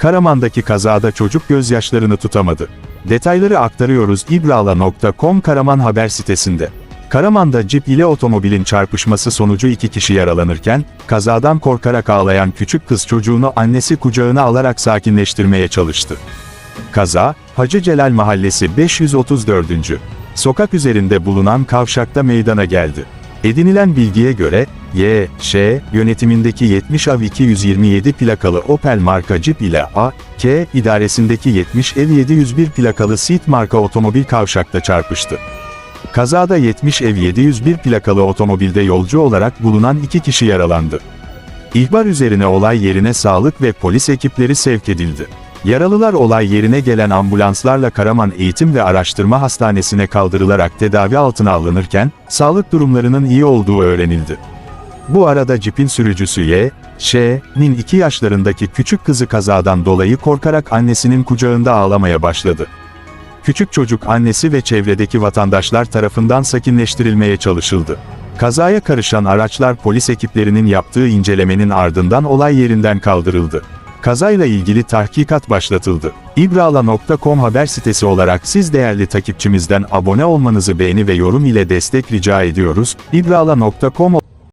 Karaman'daki kazada çocuk gözyaşlarını tutamadı. Detayları aktarıyoruz ibrala.com Karaman haber sitesinde. Karaman'da cip ile otomobilin çarpışması sonucu iki kişi yaralanırken, kazadan korkarak ağlayan küçük kız çocuğunu annesi kucağına alarak sakinleştirmeye çalıştı. Kaza, Hacı Celal Mahallesi 534. Sokak üzerinde bulunan kavşakta meydana geldi. Edinilen bilgiye göre, Y, Ş, yönetimindeki 70 AV 227 plakalı Opel marka Jeep ile A, K, idaresindeki 70 ev 701 plakalı Seat marka otomobil kavşakta çarpıştı. Kazada 70 ev 701 plakalı otomobilde yolcu olarak bulunan iki kişi yaralandı. İhbar üzerine olay yerine sağlık ve polis ekipleri sevk edildi. Yaralılar olay yerine gelen ambulanslarla Karaman Eğitim ve Araştırma Hastanesi'ne kaldırılarak tedavi altına alınırken, sağlık durumlarının iyi olduğu öğrenildi. Bu arada cipin sürücüsü Y, Ş'nin 2 yaşlarındaki küçük kızı kazadan dolayı korkarak annesinin kucağında ağlamaya başladı. Küçük çocuk annesi ve çevredeki vatandaşlar tarafından sakinleştirilmeye çalışıldı. Kazaya karışan araçlar polis ekiplerinin yaptığı incelemenin ardından olay yerinden kaldırıldı. Kazayla ilgili tahkikat başlatıldı. İbrala.com haber sitesi olarak siz değerli takipçimizden abone olmanızı beğeni ve yorum ile destek rica ediyoruz. İbrala.com